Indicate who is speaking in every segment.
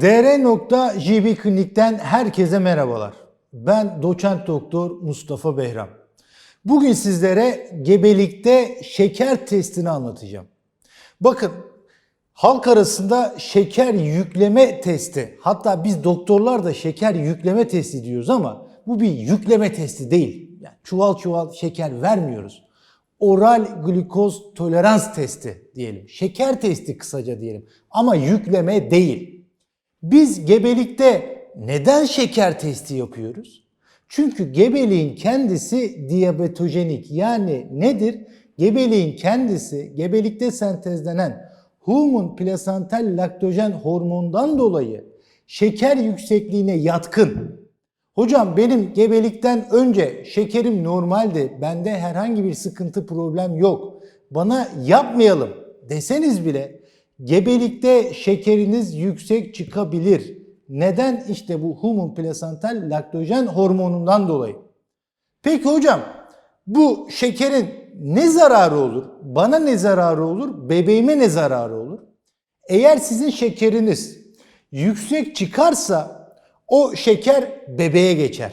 Speaker 1: DR.JB Klinik'ten herkese merhabalar. Ben doçent doktor Mustafa Behram. Bugün sizlere gebelikte şeker testini anlatacağım. Bakın halk arasında şeker yükleme testi, hatta biz doktorlar da şeker yükleme testi diyoruz ama bu bir yükleme testi değil. Yani çuval çuval şeker vermiyoruz. Oral glukoz tolerans testi diyelim. Şeker testi kısaca diyelim ama yükleme değil. Biz gebelikte neden şeker testi yapıyoruz? Çünkü gebeliğin kendisi diyabetojenik. Yani nedir? Gebeliğin kendisi gebelikte sentezlenen human plasental laktojen hormondan dolayı şeker yüksekliğine yatkın. Hocam benim gebelikten önce şekerim normaldi. Bende herhangi bir sıkıntı problem yok. Bana yapmayalım deseniz bile gebelikte şekeriniz yüksek çıkabilir. Neden? İşte bu human plasental laktojen hormonundan dolayı. Peki hocam bu şekerin ne zararı olur? Bana ne zararı olur? Bebeğime ne zararı olur? Eğer sizin şekeriniz yüksek çıkarsa o şeker bebeğe geçer.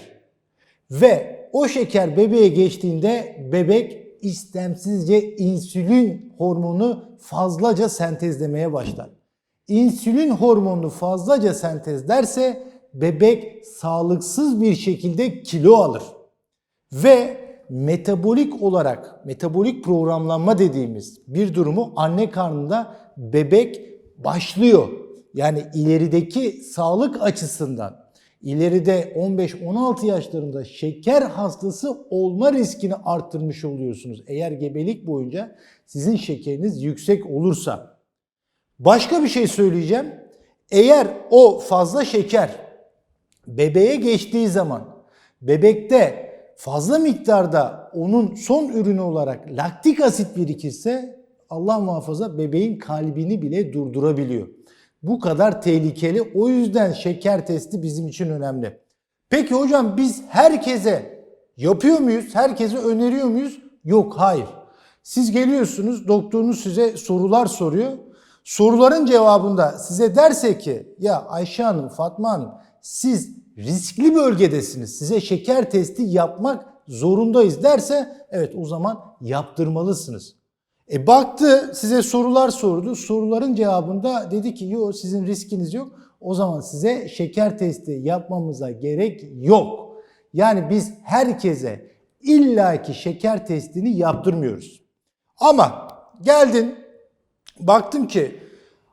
Speaker 1: Ve o şeker bebeğe geçtiğinde bebek istemsizce insülin hormonu fazlaca sentezlemeye başlar. İnsülin hormonunu fazlaca sentezlerse bebek sağlıksız bir şekilde kilo alır. Ve metabolik olarak, metabolik programlanma dediğimiz bir durumu anne karnında bebek başlıyor. Yani ilerideki sağlık açısından ileride 15-16 yaşlarında şeker hastası olma riskini arttırmış oluyorsunuz. Eğer gebelik boyunca sizin şekeriniz yüksek olursa. Başka bir şey söyleyeceğim. Eğer o fazla şeker bebeğe geçtiği zaman bebekte fazla miktarda onun son ürünü olarak laktik asit birikirse Allah muhafaza bebeğin kalbini bile durdurabiliyor. Bu kadar tehlikeli. O yüzden şeker testi bizim için önemli. Peki hocam biz herkese yapıyor muyuz? Herkese öneriyor muyuz? Yok hayır. Siz geliyorsunuz doktorunuz size sorular soruyor. Soruların cevabında size derse ki ya Ayşe Hanım, Fatma Hanım siz riskli bölgedesiniz. Size şeker testi yapmak zorundayız derse evet o zaman yaptırmalısınız. E baktı size sorular sordu. Soruların cevabında dedi ki yok sizin riskiniz yok. O zaman size şeker testi yapmamıza gerek yok. Yani biz herkese illaki şeker testini yaptırmıyoruz. Ama geldin baktım ki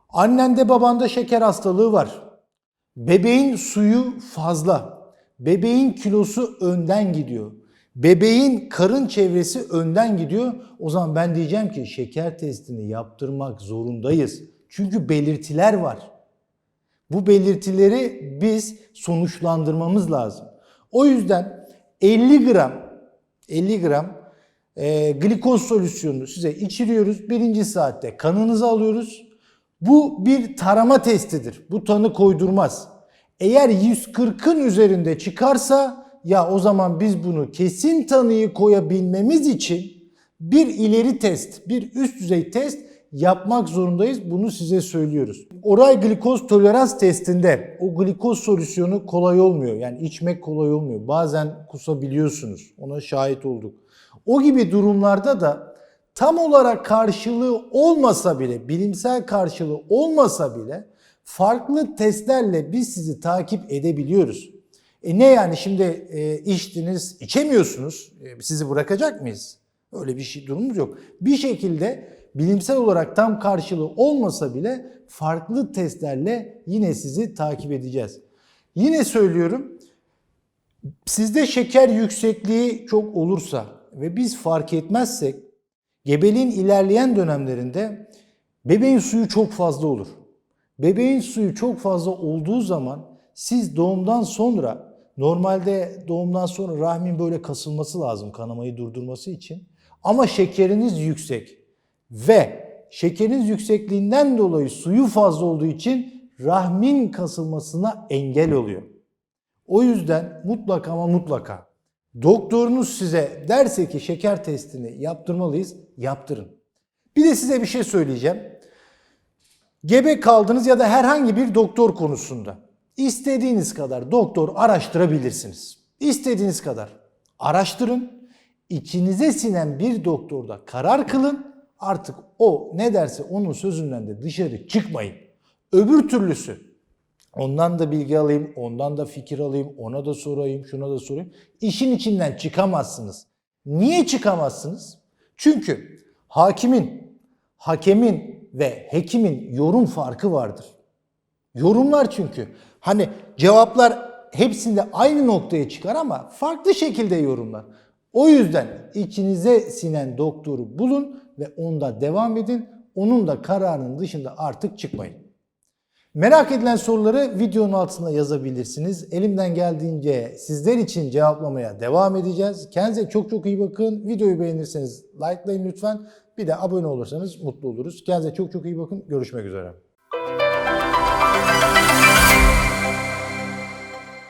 Speaker 1: annende babanda şeker hastalığı var. Bebeğin suyu fazla. Bebeğin kilosu önden gidiyor. Bebeğin karın çevresi önden gidiyor. O zaman ben diyeceğim ki şeker testini yaptırmak zorundayız. Çünkü belirtiler var. Bu belirtileri biz sonuçlandırmamız lazım. O yüzden 50 gram 50 gram e, glikoz solüsyonunu size içiriyoruz. Birinci saatte kanınızı alıyoruz. Bu bir tarama testidir. Bu tanı koydurmaz. Eğer 140'ın üzerinde çıkarsa ya o zaman biz bunu kesin tanıyı koyabilmemiz için bir ileri test, bir üst düzey test yapmak zorundayız. Bunu size söylüyoruz. Oral glikoz tolerans testinde o glikoz solüsyonu kolay olmuyor. Yani içmek kolay olmuyor. Bazen kusabiliyorsunuz. Ona şahit olduk. O gibi durumlarda da tam olarak karşılığı olmasa bile, bilimsel karşılığı olmasa bile farklı testlerle biz sizi takip edebiliyoruz. E ne yani şimdi e, içtiniz, içemiyorsunuz. E, sizi bırakacak mıyız? Öyle bir şey durumumuz yok. Bir şekilde bilimsel olarak tam karşılığı olmasa bile farklı testlerle yine sizi takip edeceğiz. Yine söylüyorum. Sizde şeker yüksekliği çok olursa ve biz fark etmezsek gebeliğin ilerleyen dönemlerinde bebeğin suyu çok fazla olur. Bebeğin suyu çok fazla olduğu zaman siz doğumdan sonra normalde doğumdan sonra rahmin böyle kasılması lazım kanamayı durdurması için. Ama şekeriniz yüksek ve şekeriniz yüksekliğinden dolayı suyu fazla olduğu için rahmin kasılmasına engel oluyor. O yüzden mutlaka ama mutlaka doktorunuz size derse ki şeker testini yaptırmalıyız, yaptırın. Bir de size bir şey söyleyeceğim. Gebe kaldınız ya da herhangi bir doktor konusunda istediğiniz kadar doktor araştırabilirsiniz. İstediğiniz kadar araştırın. İçinize sinen bir doktorda karar kılın. Artık o ne derse onun sözünden de dışarı çıkmayın. Öbür türlüsü ondan da bilgi alayım, ondan da fikir alayım, ona da sorayım, şuna da sorayım. İşin içinden çıkamazsınız. Niye çıkamazsınız? Çünkü hakimin, hakemin ve hekimin yorum farkı vardır. Yorumlar çünkü. Hani cevaplar hepsinde aynı noktaya çıkar ama farklı şekilde yorumlar. O yüzden içinize sinen doktoru bulun ve onda devam edin. Onun da kararının dışında artık çıkmayın. Merak edilen soruları videonun altına yazabilirsiniz. Elimden geldiğince sizler için cevaplamaya devam edeceğiz. Kendinize çok çok iyi bakın. Videoyu beğenirseniz likelayın lütfen. Bir de abone olursanız mutlu oluruz. Kendinize çok çok iyi bakın. Görüşmek üzere.